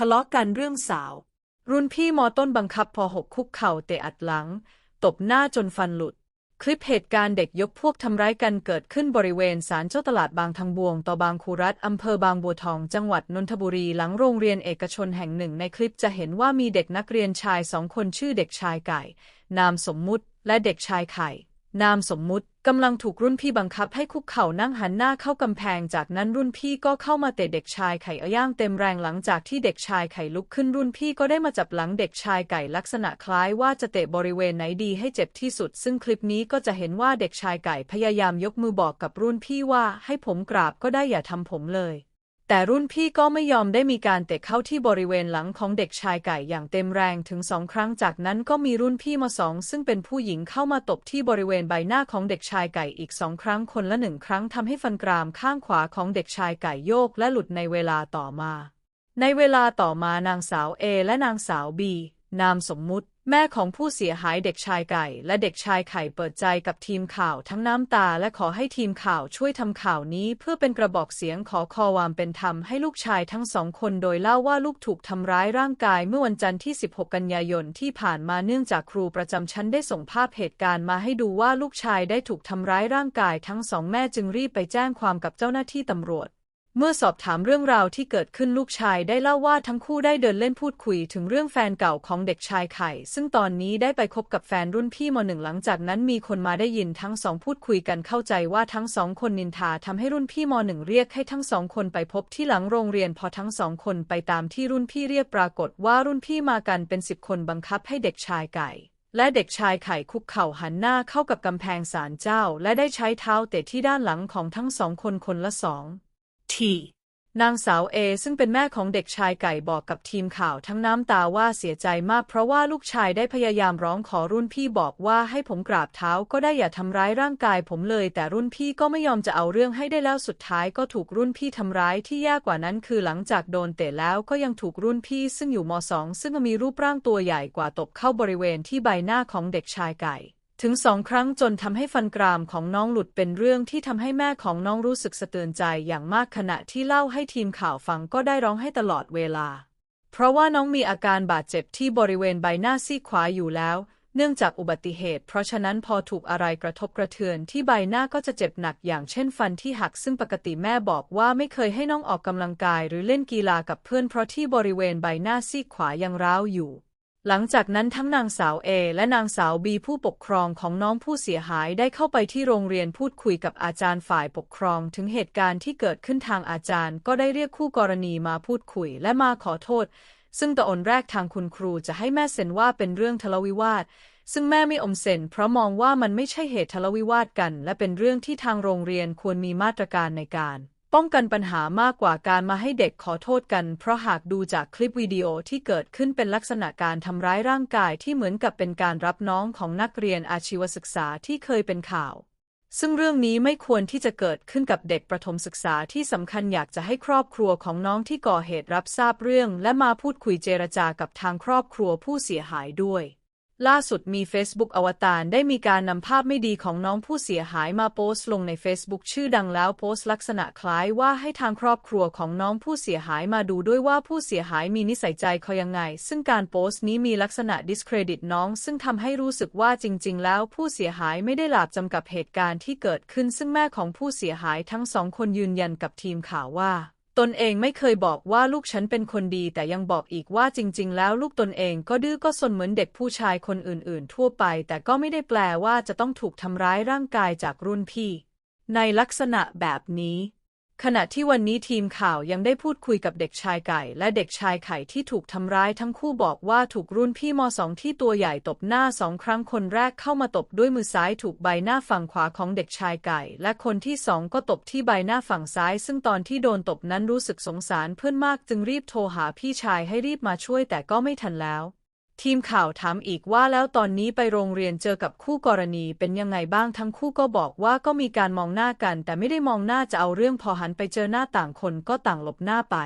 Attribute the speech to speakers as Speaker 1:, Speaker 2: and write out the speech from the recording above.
Speaker 1: ะเลาะกันเรื่องสาว รุ่นพี่มอต้นบังคับพอหกคุกเข่าเตะอัดหลัง ตบหน้าจนฟันหลุด คลิปเหตุการณ์เด็กยกพวกทำร้ายกันเกิดขึ้นบริเวณศาลเจ้าตลาดบางทางบวงต่อบางคูรัฐอำเภอบางบัวทอง จังหวัดนนทบุรีหลังโรงเรียนเอกชนแห่งหนึ่งในคลิปจะเห็นว่ามีเด็กนักเรียนชายสองคนชื่อเด็กชายไก่ นามสมมุติและเด็กชายไข่ นามสมมุติกำลังถูกรุ่นพี่บังคับให้คุกเข่านั่งหันหน้าเข้ากำแพง จากนั้นรุ่นพี่ก็เข้ามาเตะเด็กชายไข่อย่างเต็มแรงหลังจากที่เด็กชายไข่ลุกขึ้นรุ่นพี่ก็ได้มาจับหลังเด็กชายไก่ลักษณะคล้ายว่าจะเตะบริเวณไหนดีให้เจ็บที่สุด ซึ่งคลิปนี้ก็จะเห็นว่าเด็กชายไก่พยายามยกมือบอกกับรุ่นพี่ว่าให้ผมกราบก็ได้อย่าทำผมเลย แต่รุ่นพี่ก็ไม่ยอมได้มีการเตะเข้าที่บริเวณหลังของเด็กชายไก่อย่างเต็มแรงถึงสองครั้งจากนั้นก็มีรุ่นพี่มาสองซึ่งเป็นผู้หญิงเข้ามาตบที่บริเวณใบหน้าของเด็กชายไก่อีกสองครั้งคนละหนึ่งครั้งทำให้ฟันกรามข้างขวาของเด็กชายไก่โยกและหลุดในเวลาต่อมา ในเวลาต่อมานางสาวเอและนางสาวบีนามสมมุติ แม่ของผู้เสียหายเด็กชายไก่ และเด็กชายไข่เปิดใจกับทีมข่าวทั้งน้ำตา และขอให้ทีมข่าวช่วยทำข่าวนี้ เพื่อเป็นกระบอกเสียงขอคอความเป็นธรรมให้ลูกชายทั้งสองคนโดยเล่าว่าลูกถูกทำร้ายร่างกายเมื่อวันจันทร์ที่ 16 กันยายนที่ผ่านมาเนื่องจากครูประจำชั้นได้ส่งภาพเหตุการณ์มาให้ดูว่าลูกชายได้ถูกทำร้ายร่างกายทั้งสองแม่จึงรีบไปแจ้งความกับเจ้าหน้าที่ตำรวจ เมื่อสอบถามเรื่องราวที่เกิดขึ้นลูกชายได้เล่าว่าทั้งคู่ได้เดินเล่นพูดคุยถึงเรื่องแฟนเก่าของเด็กชายไข่ ซึ่งตอนนี้ได้ไปคบกับแฟนรุ่นพี่มหนึ่งหลังจากนั้นมีคนมาได้ยินทั้งสองพูดคุยกันเข้าใจว่าทั้งสองคนนินทาทำให้รุ่นพี่มหนึ่งเรียกให้ทั้งสองคนไปพบที่หลังโรงเรียนพอทั้งสองคนไปตามที่รุ่นพี่เรียกปรากฏว่ารุ่นพี่มากันเป็นสิบคนบังคับให้เด็กชายไก่และเด็กชายไข่คุกเข่าหันหน้าเข้ากับกำแพงศาลเจ้า และได้ใช้เท้าเตะที่ด้านหลังของทั้งสองคนคนละสอง ทีนางสาวเอซึ่งเป็นแม่ของเด็กชายไก่บอกกับทีมข่าวทั้งน้ำตาว่าเสียใจมากเพราะว่าลูกชายได้พยายามร้องขอรุ่นพี่บอกว่าให้ผมกราบเท้าก็ได้อย่าทำร้ายร่างกายผมเลย แต่รุ่นพี่ก็ไม่ยอมจะเอาเรื่องให้ได้แล้วสุดท้ายก็ถูกรุ่นพี่ทำร้ายที่ยากกว่านั้นคือหลังจากโดนเตะแล้วก็ยังถูกรุ่นพี่ซึ่งอยู่มสองซึ่งมีรูปร่างตัวใหญ่กว่าตบเข้าบริเวณที่ใบหน้าของเด็กชายไก่ ถึงสองครั้งจนทำให้ฟันกรามของน้องหลุดเป็นเรื่องที่ทำให้แม่ของน้องรู้สึกสะเตือนใจอย่างมากขณะที่เล่าให้ทีมข่าวฟังก็ได้ร้องให้ตลอดเวลา เพราะว่าน้องมีอาการบาดเจ็บที่บริเวณใบหน้าซีกขวาอยู่แล้ว เนื่องจากอุบัติเหตุ เพราะฉะนั้นพอถูกอะไรกระทบกระเทือนที่ใบหน้าก็จะเจ็บหนักอย่างเช่นฟันที่หักซึ่งปกติแม่บอกว่าไม่เคยให้น้องออกกำลังกายหรือเล่นกีฬากับเพื่อนเพราะที่บริเวณใบหน้าซีกขวายังร้าวอยู่ หลังจากนั้นทั้งนางสาวเอและนางสาวบีผู้ปกครองของน้องผู้เสียหายได้เข้าไปที่โรงเรียนพูดคุยกับอาจารย์ฝ่ายปกครองถึงเหตุการณ์ที่เกิดขึ้นทางอาจารย์ ก็ได้เรียกคู่กรณีมาพูดคุยและมาขอโทษ ซึ่งตอนแรกทางคุณครูจะให้แม่เซ็นว่าเป็นเรื่องทะเลาวิวาทซึ่งแม่ไม่อมเซ็นเพราะมองว่ามันไม่ใช่เหตุทะเลาวิวาทกัน และเป็นเรื่องที่ทางโรงเรียนควรมีมาตรการในการ ป้องกันปัญหามากกว่าการมาให้เด็กขอโทษกัน เพราะหากดูจากคลิปวิดีโอที่เกิดขึ้นเป็นลักษณะการทำร้ายร่างกายที่เหมือนกับเป็นการรับน้องของนักเรียนอาชีวศึกษาที่เคยเป็นข่าว ซึ่งเรื่องนี้ไม่ควรที่จะเกิดขึ้นกับเด็กประถมศึกษาที่สำคัญอยากจะให้ครอบครัวของน้องที่ก่อเหตุรับทราบเรื่อง และมาพูดคุยเจรจากับทางครอบครัวผู้เสียหายด้วย ล่าสุดมี Facebook อวตารได้มีการนำภาพไม่ดีของน้องผู้เสียหายมาโพสต์ลงใน Facebook ชื่อดังแล้วโพสต์ลักษณะคล้ายว่าให้ทางครอบครัวของน้องผู้เสียหายมาดูด้วยว่าผู้เสียหายมีนิสัยใจเขายังไง ซึ่งการโพสต์นี้มีลักษณะ discredit น้อง ซึ่งทำให้รู้สึกว่าจริง ๆ แล้วผู้เสียหายไม่ได้หลาบจำกับเหตุการณ์ที่เกิดขึ้น ซึ่งแม่ของผู้เสียหายทั้งสองคนยืนยันกับทีมข่าวว่า ตนเองไม่เคยบอกว่าลูกฉันเป็นคนดี แต่ยังบอกอีกว่าจริง ๆ แล้วลูกตนเองก็ดื้อก็สนเหมือนเด็กผู้ชายคนอื่น ๆ ทั่วไป แต่ก็ไม่ได้แปลว่าจะต้องถูกทำร้ายร่างกายจากรุ่นพี่ ในลักษณะแบบนี้ ขณะที่วันนี้ทีมข่าวยังได้พูดคุยกับเด็กชายไก่ และเด็กชายไข่ที่ถูกทำร้ายทั้งคู่บอกว่าถูกรุ่นพี่มสองที่ตัวใหญ่ตบหน้าสองครั้งคนแรกเข้ามาตบด้วยมือซ้ายถูกใบหน้าฝั่งขวาของเด็กชายไก่ และคนที่สองก็ตบที่ใบหน้าฝั่งซ้าย ซึ่งตอนที่โดนตบนั้นรู้สึกสงสารเพื่อนมากจึงรีบโทรหาพี่ชายให้รีบมาช่วยแต่ก็ไม่ทันแล้ว ทีมข่าวถามอีกว่าแล้วตอนนี้ไปโรงเรียนเจอกับคู่กรณีเป็นยังไงบ้างทั้งคู่ก็บอกว่าก็มีการมองหน้ากัน แต่ไม่ได้มองหน้าจะเอาเรื่องพอหันไปเจอหน้าต่างคนก็ต่างหลบหน้าไป